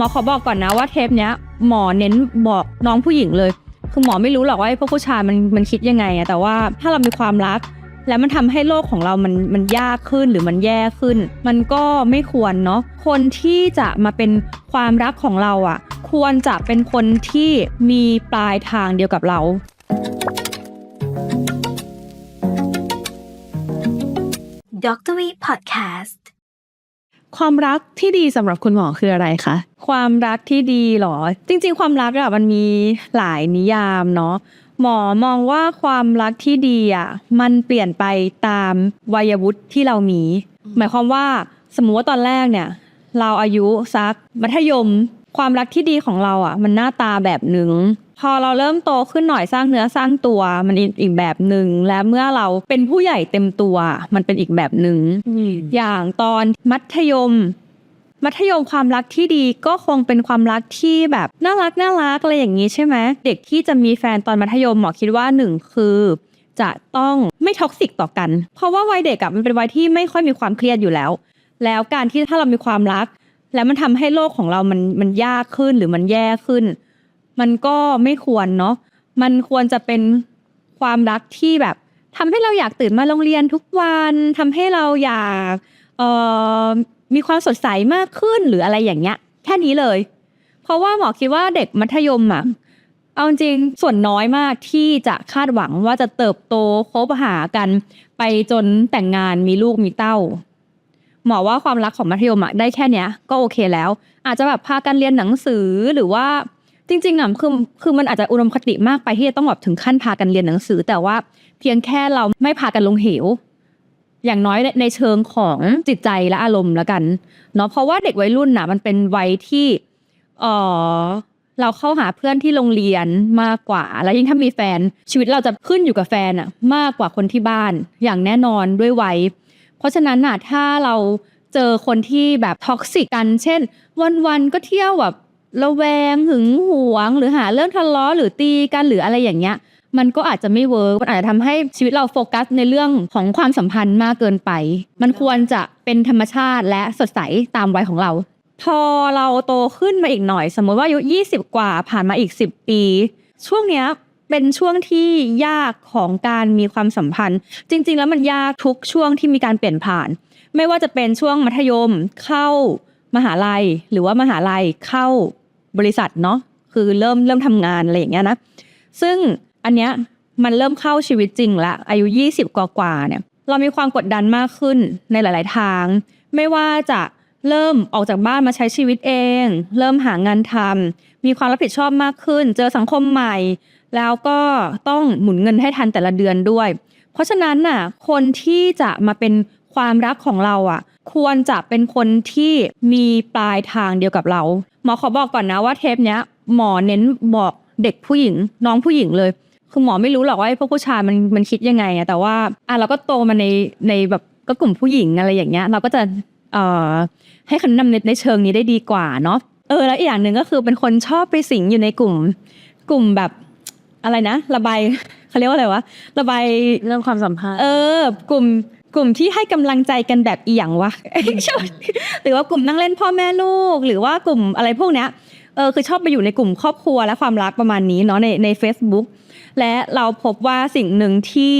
มอขอบอกก่อนนะว่าเทปเนี้ย หมอเน้นบอกน้องผู้หญิงเลย คือหมอไม่รู้หรอกว่าพวกผู้ชายมันมันคิดยังไงอะแต่ว่าถ้าเรามีความรัก แล้วมันทำให้โลกของเรามันมันยากขึ้นหรือมันแย่ขึ้น มันก็ไม่ควรเนาะคนที่จะมาเป็นความรักของเราอะควรจะเป็นคนที่มีปลายทางเดียวกับเรา Dr. V Podcast ค วามรักที่ดีสำหรับคุณหมอคืออะไรคะความรักที่ดีเหรอ จริง ๆ ความรักอะมันมีหลายนิยามเนาะหมอมองว่าความรักที่ดีอะมันเปลี่ยนไปตามวัยวุฒิที่เรามี หมายความว่าสมมุติว่าตอนแรกเนี่ย เราอายุสักมัธยม ความรักที่ดีของเราอะมันหน้าตาแบบหนึ่ง พอเราเริ่มโตขึ้นหน่อยสร้างเนื้อสร้างตัวมันอีกแบบหนึ่งและเมื่อเราเป็นผู้ใหญ่เต็มตัว มันเป็นอีกแบบหนึ่งอย่างตอนมัธยม มัธยมความรักที่ดีก็คงเป็นความรักที่แบบน่ารักน่ารักอะไรอย่างนี้ใช่ไหมเด็กที่จะมีแฟนตอนมัธยมหมอคิดว่าหนึ่งคือจะต้องไม่ท็อกซิกต่อกัน เพราะว่าวัยเด็กอะมันเป็นวัยที่ไม่ค่อยมีความเครียดอยู่แล้ว แล้วการที่ถ้าเรามีความรัก แล้วมันทำให้โลกของเรามันมันยากขึ้นหรือมันแย่ขึ้น มันก็ไม่ควรเนาะมันควรจะเป็นความรักที่แบบทำให้เราอยากตื่นมาโรงเรียนทุกวันทำให้เราอยากเอ่อมีความสดใสมากขึ้นหรืออะไรอย่างเงี้ย แค่นี้เลย เพราะว่าหมอคิดว่าเด็กมัธยมอะเอาจริงส่วนน้อยมากที่จะคาดหวังว่าจะเติบโตคบหากัน ไปจนแต่งงานมีลูกมีเต้า หมอว่าความรักของมัธยมอะได้แค่เนี้ย ก็โอเคแล้ว อาจจะแบบพากันเรียนหนังสือหรือว่า จริงๆอะคือคือมันอาจจะอุดมคติมากไปที่จะต้องแบบถึงขั้นพากันเรียนหนังสือ แต่ว่าเพียงแค่เราไม่พากันลงเหว อย่างน้อยในเชิงของจิตใจและอารมณ์แล้วกันเนาะเพราะว่าเด็กวัยรุ่นน่ะ มันเป็นวัยที่เออเราเข้าหาเพื่อนที่โรงเรียนมากกว่า แล้วยิ่งถ้ามีแฟน ชีวิตเราจะขึ้นอยู่กับแฟนอะมากกว่าคนที่บ้าน อย่างแน่นอนด้วยวัยเพราะฉะนั้นน่ะถ้าเราเจอคนที่แบบท็อกซิกกัน เช่น วันๆก็เที่ยวแบบ ระแวงหึงหวง หรือหาเรื่องทะเลาะหรือตีกันหรืออะไรอย่างเงี้ย มันก็อาจจะไม่เวิร์กมันอาจจะทำให้ชีวิตเราโฟกัสในเรื่องของความสัมพันธ์มากเกินไป มันควรจะเป็นธรรมชาติและสดใสตามวัยของเรา พอเราโตขึ้นมาอีกหน่อย สมมติว่าอายุ20 กว่าผ่านมาอีก 10 ปี ช่วงเนี้ยเป็นช่วงที่ยากของการมีความสัมพันธ์ จริง ๆ แล้วมันยากทุกช่วงที่มีการเปลี่ยนผ่าน ไม่ว่าจะเป็นช่วงมัธยมเข้ามหาลัย หรือว่ามหาลัยเข้า บริษัทเนาะคือเริ่มเริ่มทำงานอะไรอย่างเงี้ยนะซึ่งอันเนี้ยมันเริ่มเข้าชีวิตจริงละอายุ 20 กว่าๆเนี่ยเรามีความกดดันมากขึ้นในหลาย ๆ ทาง ไม่ว่าจะเริ่มออกจากบ้านมาใช้ชีวิตเอง เริ่มหางานทำมีความรับผิดชอบมากขึ้น เจอสังคมใหม่ แล้วก็ต้องหมุนเงินให้ทันแต่ละเดือนด้วย เพราะฉะนั้นน่ะคนที่จะมาเป็นความรักของเราอะ ควรจะเป็นคนที่มีปลายทางเดียวกับเรา หมอขอบอกก่อนนะว่าเทปเนี้ยหมอเน้นบอกเด็กผู้หญิง น้องผู้หญิงเลย คือหมอไม่รู้หรอกว่าไอ้พวกผู้ชายมันมันคิดยังไงอะแต่ว่าอะเราก็โตมาในในแบบก็กลุ่มผู้หญิงอะไรอย่างเงี้ย เราก็จะเอ่อให้คำแนะนำในในเชิงนี้ได้ดีกว่าเนาะเออแล้วอีกอย่างหนึ่งก็คือเป็นคนชอบไปสิงอยู่ในกลุ่ม กลุ่มแบบอะไรนะ ระบายเขาเรียกว่าอะไรวะระบายเรื่องความสัมพันธ์เออกลุ่ม กลุ่มที่ให้กำลังใจกันแบบอีหยังวะใช่ไหมหรือว่ากลุ่มนั่งเล่นพ่อแม่ลูก หรือว่ากลุ่มอะไรพวกเนี้ยเออคือชอบไปอยู่ในกลุ่มครอบครัวและความรักประมาณนี้เนาะในใน Facebook และเราพบว่าสิ่งหนึ่งที่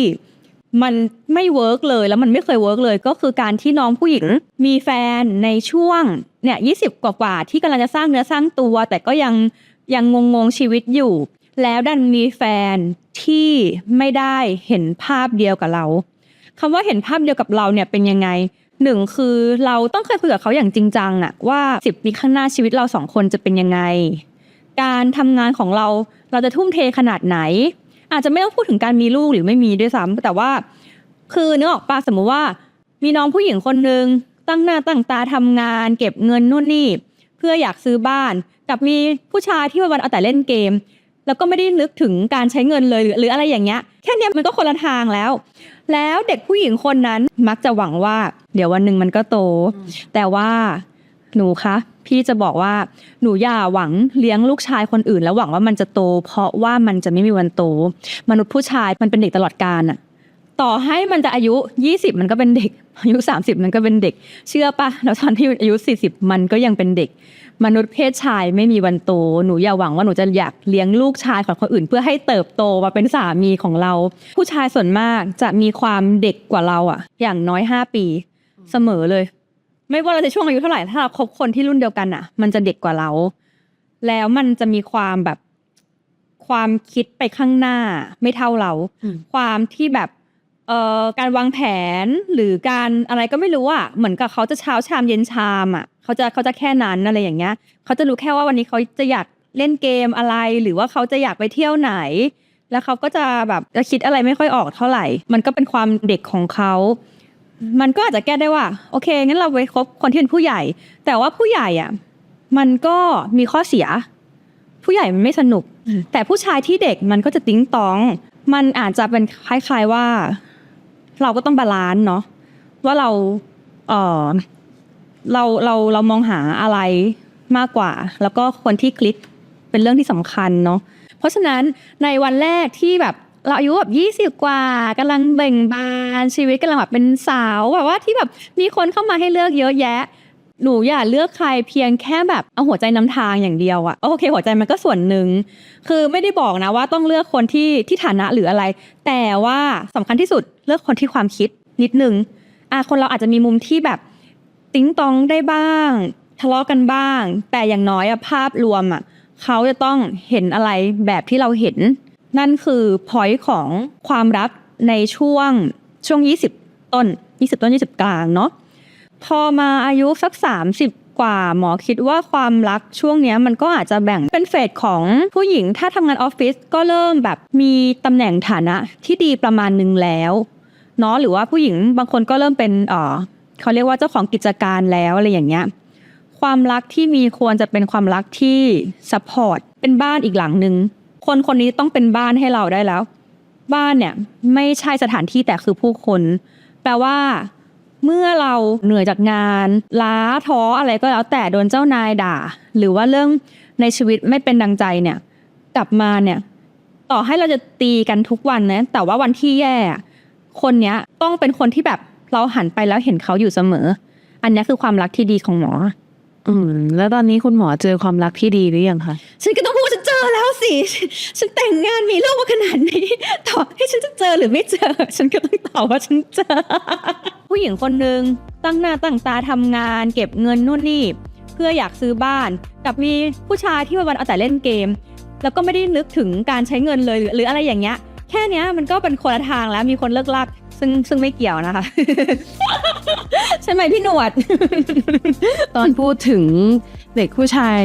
มันไม่เวิร์กเลยแล้วมันไม่เคยเวิร์กเลย ก็คือการที่น้องผู้หญิงมีแฟนในช่วงเนี่ยยีกว่าๆที่กำลังจะสร้างเนื้อสร้างตัว แต่ก็ยังยังงงๆชีวิตอยู่ แล้วดันมีแฟนที่ไม่ได้เห็นภาพเดียวกับเรา คำว่าเห็นภาพเดียวกับเราเนี่ยเป็นยังไงหนึ่งคือเราต้องเคยคุยกับเขาอย่างจริงจังอะว่าสิบปีข้างหน้าชีวิตเราสองคนจะเป็นยังไง การทำงานของเราเราจะทุ่มเทขนาดไหน อาจจะไม่ต้องพูดถึงการมีลูกหรือไม่มีด้วยซ้ำแต่ว่า คือเนึกอออกปะสมมุติว่า มีน้องผู้หญิงคนหนึ่งตั้งหน้าตั้งตาทำงาน เก็บเงินนู่นนี่ เพื่ออยากซื้อบ้าน กับมีผู้ชายที่วันๆเอาแต่เล่นเกม แล้วก็ไม่ได้นึกถึงการใช้เงินเลยหรือหรืออะไรอย่างเงี้ยแค่เนี้ยมันก็คนละทางแล้ว แล้วเด็กผู้หญิงคนนั้นมักจะหวังว่า เดี๋ยววันหนึ่งมันก็โต แต่ว่าหนูคะพี่จะบอกว่าหนูอย่าหวังเลี้ยงลูกชายคนอื่น แล้วหวังว่ามันจะโต เพราะว่ามันจะไม่มีวันโต มนุษย์ผู้ชายมันเป็นเด็กตลอดกาลอะโตต่อให้มันจะอายุ 20 มันก็เป็นเด็ก อายุ 30 มันก็เป็นเด็ก เชื่อปะแล้วตอนที่อายุ 40 มันก็ยังเป็นเด็ก มนุษย์เพศชายไม่มีวันโต หนูอย่าหวังว่าหนูจะอยากเลี้ยงลูกชายของคนอื่น เพื่อให้เติบโตมาเป็นสามีของเรา ผู้ชายส่วนมากจะมีความเด็กกว่าเราอะอย่างน้อย 5 ปีเสมอเลย ไม่ว่าเราจะช่วงอายุเท่าไหร่ถ้าเราคบคนที่รุ่นเดียวกันอะมันจะเด็กกว่าเรา แล้วมันจะมีความแบบความคิดไปข้างหน้าไม่เท่าเราอืมความที่แบบ เอ่อการวางแผนหรือการอะไรก็ไม่รู้อะเหมือนกับเขาจะเช้าชามเย็นชามอะเขาจะเขาจะแค่นั้นอะไรอย่างเงี้ยเขาจะรู้แค่ว่าวันนี้เขาจะอยากเล่นเกมอะไร หรือว่าเขาจะอยากไปเที่ยวไหน แล้วเขาก็จะแบบจะคิดอะไรไม่ค่อยออกเท่าไหร่ มันก็เป็นความเด็กของเขา มันก็อาจจะแก้ได้ว่า โอเคงั้นเราไปคบคนที่เป็นผู้ใหญ่ แต่ว่าผู้ใหญ่อะมันก็มีข้อเสีย ผู้ใหญ่มันไม่สนุก แต่ผู้ชายที่เด็กมันก็จะติ้งตอง มันอาจจะเป็นคล้ายๆว่า เราก็ต้องบาลานซ์เนาะว่าเราเออเราเราเรามองหาอะไรมากกว่า แล้วก็คนที่คลิกเป็นเรื่องที่สำคัญเนาะเพราะฉะนั้นในวันแรกที่แบบเราอายุแบบยี่สิบกว่ากำลังเบ่งบานชีวิตกำลังแบบเป็นสาวแบบว่าที่แบบมีคนเข้ามาให้เลือกเยอะแยะ หนูอย่าเลือกใครเพียงแค่แบบเอาหัวใจนำทางอย่างเดียวอะโอเค หัวใจมันก็ส่วนหนึ่งคือไม่ได้บอกนะว่าต้องเลือกคนที่ที่ฐานะหรืออะไร แต่ว่าสำคัญที่สุดเลือกคนที่ความคิดนิดนึงอะคนเราอาจจะมีมุมที่แบบติ้งตองได้บ้าง ทะเลาะกันบ้าง แต่อย่างน้อยอะภาพรวมอะเขาจะต้องเห็นอะไรแบบที่เราเห็น นั่นคือพอยต์ของความรักในช่วงช่วง 20 ต้น 20 ต้น 20 กลางเนาะ พอมาอายุสัก 30 กว่าหมอคิดว่าความรักช่วงนี้มันก็อาจจะแบ่งเป็นเฟสของผู้หญิง ถ้าทำงานออฟฟิศก็เริ่มแบบมีตำแหน่งฐานะที่ดีประมาณหนึ่งแล้วเนาะหรือว่าผู้หญิงบางคนก็เริ่มเป็นเออเขาเรียกว่าเจ้าของกิจการแล้วอะไรอย่างเงี้ยความรักที่มีควรจะเป็นความรักที่ซัพพอร์ตเป็นบ้านอีกหลังหนึ่งคนคนนี้ต้องเป็นบ้านให้เราได้แล้ว บ้านเนี่ยไม่ใช่สถานที่แต่คือผู้คน แปลว่า เมื่อเราเหนื่อยจากงาน ล้าท้ออะไรก็แล้วแต่โดนเจ้านายด่า หรือว่าเรื่องในชีวิตไม่เป็นดังใจเนี่ย กลับมาเนี่ย ต่อให้เราจะตีกันทุกวันนะแต่ว่าวันที่แย่อะคนเนี้ยต้องเป็นคนที่แบบเราหันไปแล้วเห็นเขาอยู่เสมอ อันเนี้ยคือความรักที่ดีของหมอ อืม แล้วตอนนี้คุณหมอเจอความรักที่ดีหรือยังคะฉันก็ต้องพูดว่าฉันเจ อแล้วสิฉันแต่งงานมีลูกมาขนาดนี้ต่อให้ฉันจะเจอหรือไม่เจอ ฉันก็ต้องตอบว่าฉันเจอ ผู้หญิงคนหนึ่งตั้งหน้าตั้งตาทำงาน เก็บเงินนู่นนี่เพื่ออยากซื้อบ้านกับมีผู้ชายที่วันๆเอาแต่เล่นเกม แล้วก็ไม่ได้นึกถึงการใช้เงินเลยหรือหรืออะไรอย่างเงี้ย แค่เนี้ยมันก็เป็นคนละทางแล้วมีคนเลิกลักซึ่งซึ่งไม่เกี่ยวนะคะ ใช่ไหมพี่หนวด ตอนพูดถึงเด็กผู้ชาย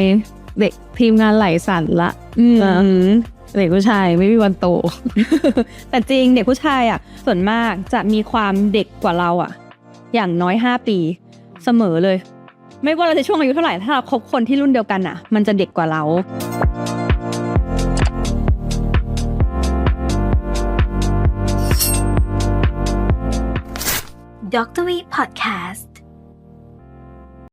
เด็กทีมงานไหลสั่นละอืมเออเด็กผู้ชายไม่มีวันโต แต่จริงเด็กผู้ชายอะ ส่วนมากจะมีความเด็กกว่าเราอะ อย่างน้อย5ปีเสมอเลย ไม่ว่าเราจะช่วงอายุเท่าไหร่ถ้าเราคบคนที่รุ่นเดียวกันอะ มันจะเด็กกว่าเรา Dr. V Podcast